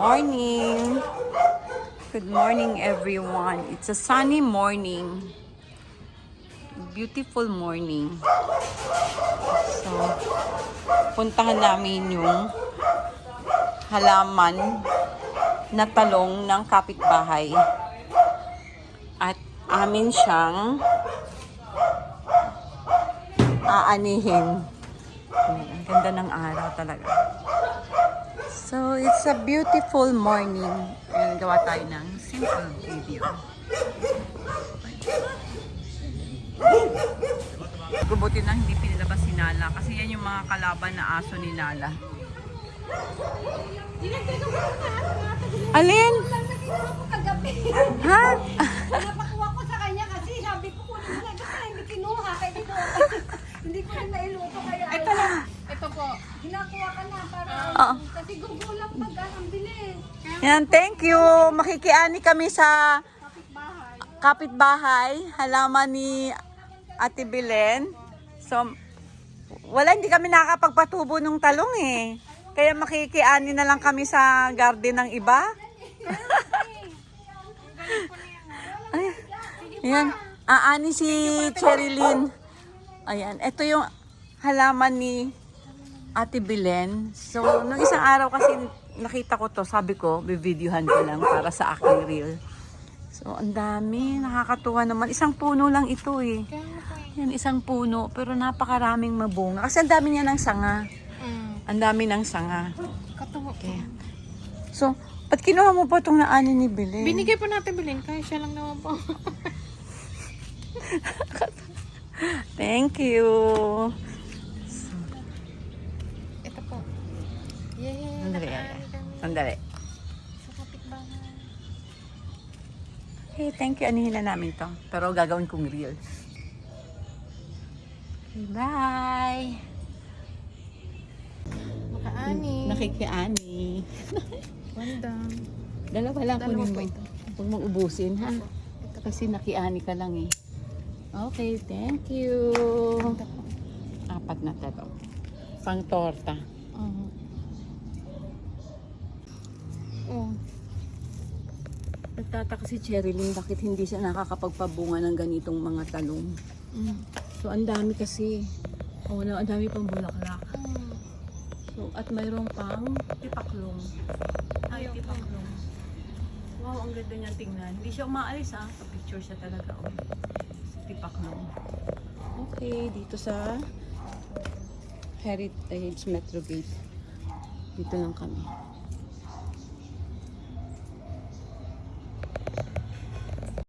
morning. Good morning, everyone. It's a sunny morning. Beautiful morning. So, puntahan namin yung halaman na talong ng kapitbahay. At amin siyang aanihin. Ang ganda ng araw talaga. So, it's a beautiful morning. Ayan, gawa tayo ng simple video. Gubuti na hindi pinilabas si Nala kasi yan yung mga kalaban na aso ni Nala. Alin? Ha? Napakuha ko sa kanya kasi sabi ko kunin mo na ito kaya hindi kinuha kaya kinuha. hindi ko rin nailuto kaya. Ito lang. Ito po. Ginakuha ka na para Oo. kasi gugulang pag ang bilis. Yan, thank you. Makikiani kami sa Kapitbahay. kapitbahay, halaman ni Ate Belen. So, wala, hindi kami nakakapagpatubo ng talong eh. Kaya makikiani na lang kami sa garden ng iba. Ay, ayan. Aani si Cherilyn. Ayan, ito yung halaman ni Ate Belen. So, nung isang araw kasi nakita ko to, sabi ko, bibidyohan ko lang para sa aking reel. So, ang dami. Nakakatuwa naman. Isang puno lang ito eh. Yan, isang puno. Pero napakaraming mabunga. Kasi ang dami niya ng sanga. Mm. Ang dami ng sanga. Katuwa. Okay. So, ba't kinuha mo pa itong naani ni Belen? Binigay po natin bilhin, kaya siya lang naman po. Thank you. Sandali. Sa kapitbahay. Hey, thank you. Anihin na namin to. Pero gagawin kong reel. Okay, bye. Makaani. Nakikiani. Bandang. Dalawa lang Dalawa kunin po mo. ito. Huwag mong ubusin, ha? Kasi nakiani ka lang eh. Okay, thank you. Apat na talo. Pang torta. Oo. Oh. Nagtataka si Cherilyn bakit hindi siya nakakapagpabunga ng ganitong mga talong. Mm. So, ang dami kasi. Oh, wala, ang dami pang bulaklak. Ah. So, at mayroong pang tipaklong. Ay, tipaklong. Wow, ang ganda niya tingnan. Hindi siya umaalis ah. Pa-picture siya talaga. Oh. Tipaklong. Okay, dito sa Heritage Metro Gate. Dito lang kami.